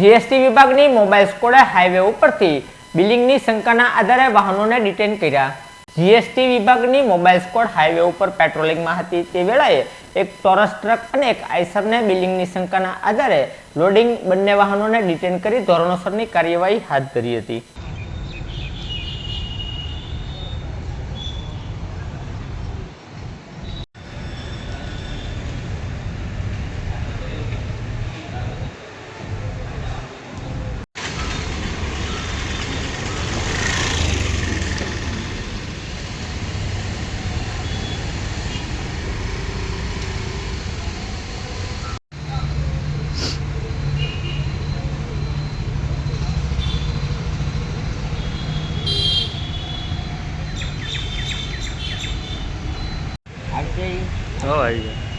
GST વિભાગની mobile સ્કોડે highway ઉપરથી બિલિંગની શંકાના આધારે વાહનોને ડિટેન કર્યા. જીએસટી વિભાગની મોબાઈલ સ્કોડ હાઈવે ઉપર પેટ્રોલિંગમાં હતી તે વેળાએ એક ટોરસ ટ્રક અને એક આઈસરને બિલિંગની શંકાના આધારે લોડિંગ બંને વાહનોને ડિટેન કરી ધોરણસરની કાર્યવાહી હાથ ધરી હતી. Rất là.